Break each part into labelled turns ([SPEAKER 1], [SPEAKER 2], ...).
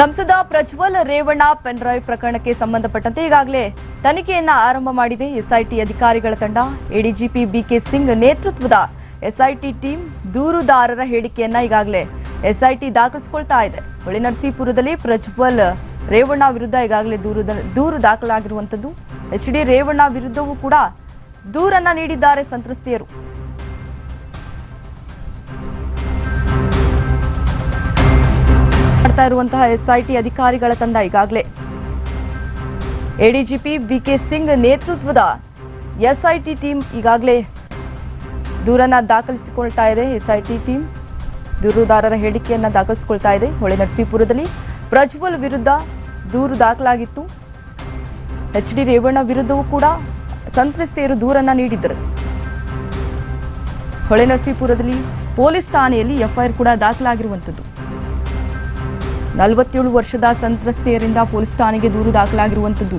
[SPEAKER 1] ಸಂಸದ ಪ್ರಜ್ವಲ್ ರೇವಣ್ಣ ಪೆನ್ಡ್ರೈವ್ ಪ್ರಕರಣಕ್ಕೆ ಸಂಬಂಧಪಟ್ಟಂತೆ ಈಗಾಗಲೇ ತನಿಖೆಯನ್ನ ಆರಂಭ ಮಾಡಿದೆ ಎಸ್ಐಟಿ ಅಧಿಕಾರಿಗಳ ತಂಡ. ಎಡಿಜಿಪಿ ಬಿಕೆ ಸಿಂಗ್ ನೇತೃತ್ವದ ಎಸ್ಐಟಿ ಟೀಮ್ ದೂರುದಾರರ ಹೇಳಿಕೆಯನ್ನ ಈಗಾಗಲೇ ಎಸ್ಐಟಿ ದಾಖಲಿಸಿಕೊಳ್ತಾ ಇದೆ. ಹೊಳೆನರಸೀಪುರದಲ್ಲಿ ಪ್ರಜ್ವಲ್ ರೇವಣ್ಣ ವಿರುದ್ಧ ಈಗಾಗಲೇ ದೂರು ದೂರು ದಾಖಲಾಗಿರುವಂಥದ್ದು. ಎಚ್ ಡಿ ರೇವಣ್ಣ ವಿರುದ್ಧವೂ ಕೂಡ ದೂರನ್ನ ನೀಡಿದ್ದಾರೆ ಸಂತ್ರಸ್ತೆಯರು. ಮಾಡ್ತಾ ಇರುವಂತಹ ಎಸ್ಐಟಿ ಅಧಿಕಾರಿಗಳ ತಂಡ ಈಗಾಗಲೇ. ಎಡಿಜಿಪಿ ಬಿಕೆ ಸಿಂಗ್ ನೇತೃತ್ವದ ಎಸ್ಐಟಿ ಟೀಮ್ ಈಗಾಗಲೇ ದೂರನ್ನ ದಾಖಲಿಸಿಕೊಳ್ತಾ ಇದೆ. ಎಸ್ಐಟಿ ಟೀಮ್ ದೂರುದಾರರ ಹೇಳಿಕೆಯನ್ನ ದಾಖಲಿಸಿಕೊಳ್ತಾ ಇದೆ. ಹೊಳೆ ನರಸೀಪುರದಲ್ಲಿ ಪ್ರಜ್ವಲ್ ವಿರುದ್ಧ ದೂರು ದಾಖಲಾಗಿತ್ತು. ಎಚ್ ಡಿ ರೇವಣ್ಣ ವಿರುದ್ಧವೂ ಕೂಡ ಸಂತ್ರಸ್ತೆಯರು ದೂರನ್ನ ನೀಡಿದ್ದರು. ಹೊಳೆ ನರಸೀಪುರದಲ್ಲಿ ಪೊಲೀಸ್ ಠಾಣೆಯಲ್ಲಿ ಎಫ್ಐಆರ್ ಕೂಡ ದಾಖಲಾಗಿರುವಂಥದ್ದು. ನಲವತ್ತೇಳು ವರ್ಷದ ಸಂತ್ರಸ್ತೆಯರಿಂದ ಪೊಲೀಸ್ ಠಾಣೆಗೆ ದೂರು ದಾಖಲಾಗಿರುವಂಥದ್ದು.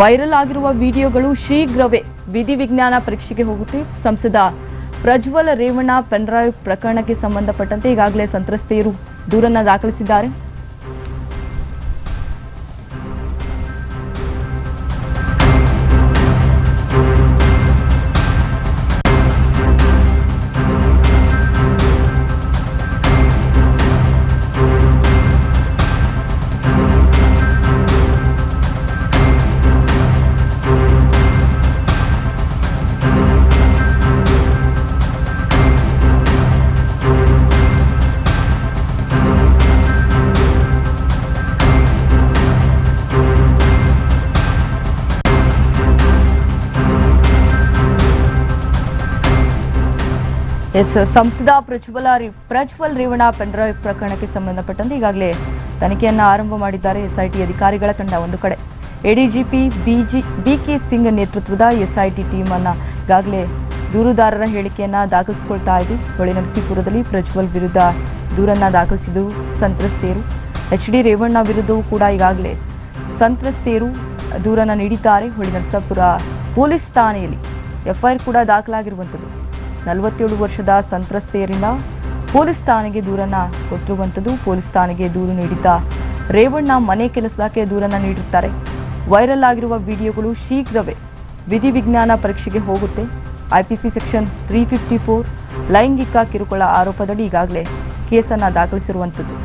[SPEAKER 1] ವೈರಲ್ ಆಗಿರುವ ವಿಡಿಯೋಗಳು ಶೀಘ್ರವೇ ವಿಧಿವಿಜ್ಞಾನ ಪರೀಕ್ಷೆಗೆ ಹೋಗುತ್ತೆ. ಸಂಸದ ಪ್ರಜ್ವಲ್ ರೇವಣ್ಣ, ಪೆನ್ಡ್ರೈವ್ ಪ್ರಕರಣಕ್ಕೆ ಸಂಬಂಧಪಟ್ಟಂತೆ ಈಗಾಗಲೇ ಸಂತ್ರಸ್ತೆಯರು ದೂರನ್ನು ದಾಖಲಿಸಿದ್ದಾರೆ. ಎಸ್, ಸಂಸದ ಪ್ರಜ್ವಲ ಪ್ರಜ್ವಲ್ ರೇವಣ ಪೆನ್ಡ್ರೈವ್ ಪ್ರಕರಣಕ್ಕೆ ಸಂಬಂಧಪಟ್ಟಂತೆ ಈಗಾಗಲೇ ತನಿಖೆಯನ್ನು ಆರಂಭ ಮಾಡಿದ್ದಾರೆ ಎಸ್ಐಟಿ ಅಧಿಕಾರಿಗಳ ತಂಡ ಒಂದು ಕಡೆ. ಎಡಿಜಿಪಿ ಬಿಜಿ ಬಿಕೆ ಸಿಂಗ್ ನೇತೃತ್ವದ ಎಸ್ಐಟಿ ಟೀಮ್ ಅನ್ನ ಈಗಾಗಲೇ ದೂರುದಾರರ ಹೇಳಿಕೆಯನ್ನ ದಾಖಲಿಸಿಕೊಳ್ತಾ ಇದೆ. ನರಸೀಪುರದಲ್ಲಿ ಪ್ರಜ್ವಲ್ ವಿರುದ್ಧ ದೂರನ್ನ ದಾಖಲಿಸಿದ್ದು ಸಂತ್ರಸ್ತೆಯರು ಎಚ್ ಡಿ ರೇವಣ್ಣ ವಿರುದ್ಧವೂ ಕೂಡ ಈಗಾಗಲೇ ಸಂತ್ರಸ್ತೆಯರು ದೂರನ್ನ ನೀಡಿದ್ದಾರೆ. ಹೊಳೆ ನರಸಾಪುರ ಪೊಲೀಸ್ ಠಾಣೆಯಲ್ಲಿ ಎಫ್ಐಆರ್ ಕೂಡ ದಾಖಲಾಗಿರುವಂಥದ್ದು. ನಲವತ್ತೇಳು ವರ್ಷದ ಸಂತ್ರಸ್ತೆಯರಿಂದ ಪೊಲೀಸ್ ಠಾಣೆಗೆ ದೂರನ್ನ ಕೊಟ್ಟಿರುವಂಥದ್ದು ಪೊಲೀಸ್ ಠಾಣೆಗೆ ದೂರು ನೀಡಿದ್ದ ರೇವಣ್ಣ ಮನೆ ಕೆಲಸಕ್ಕೆ ದೂರನ್ನ ನೀಡಿರ್ತಾರೆ. ವೈರಲ್ ಆಗಿರುವ ವಿಡಿಯೋಗಳು ಶೀಘ್ರವೇ ವಿಧಿವಿಜ್ಞಾನ ಪರೀಕ್ಷೆಗೆ ಹೋಗುತ್ತೆ. IPC section three fifty four ಲೈಂಗಿಕ ಕಿರುಕುಳ ಆರೋಪದಡಿ ಈಗಾಗಲೇ ಕೇಸನ್ನು ದಾಖಲಿಸಿರುವಂಥದ್ದು.